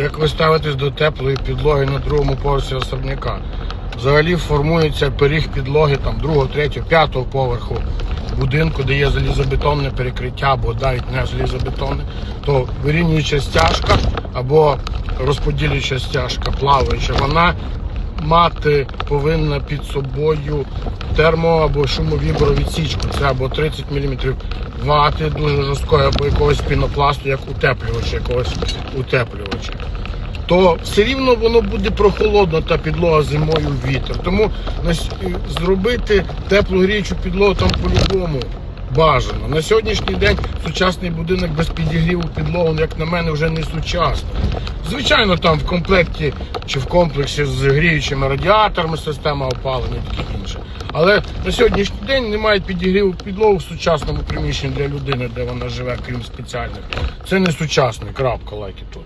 як ви ставитесь до теплої підлоги на другому поверсі особняка. Взагалі формується пиріг підлоги там другого, третього, п'ятого поверху будинку, де є залізобетонне перекриття, або навіть не залізобетонне, то вирівнююча стяжка або розподілююча стяжка, плаваюча, вона мати повинна під собою термо або шумовібровідсічку. Це або 30 мм вати дуже жорсткої, або якогось пінопласту, як утеплювача, якогось утеплювача. То все рівно воно буде прохолодно та підлога зимою вітер. Тому зробити теплу гріючу підлогу там по-любому бажано. На сьогоднішній день сучасний будинок без підігріву підлогу, як на мене, вже не сучасний. Звичайно, там в комплекті чи в комплексі з гріючими радіаторами система опалення і таке інше. Але на сьогоднішній день немає підігріву підлогу в сучасному приміщенні для людини, де вона живе, крім спеціальних. Це не сучасний, крапка лайки тут.